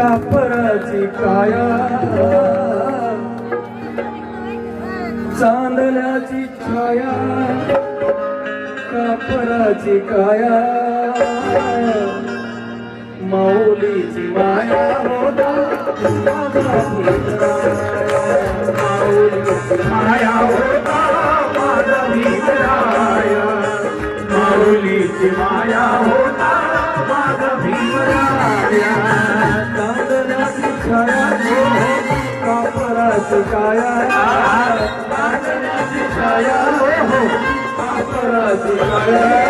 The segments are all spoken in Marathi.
कापराची काया चांदल्याची छाया कापराची काया माऊलीची माया होता माऊलीची माया होता माझा माऊलीची माया होता कापराची काया चांदण्याची काया हो, काया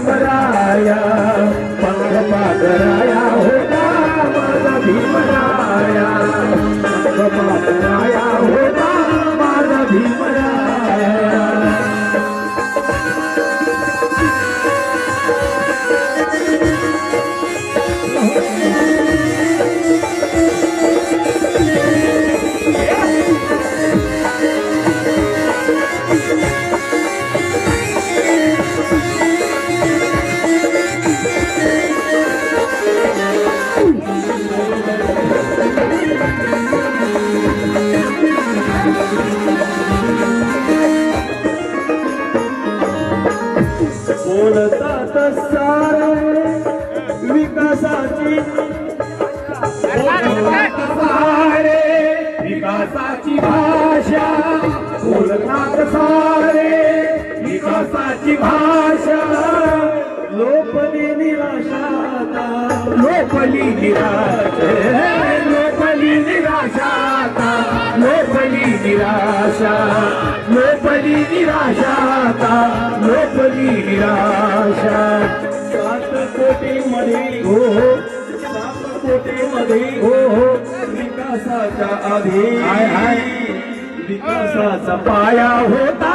Himalaya बोलतात सारे विकासाची. सारे विकासाची भाषा. बोलतात सारे विकासाची भाषा. निराशा लोपली निराशा लोपली निराशा लोपली निराशा लोपली निराशा लोपली निराशा. सात कोटी मध्ये हो हो. सात कोटी मध्ये हो हो. विकासाच्या आधी विकासाचा पाया होता.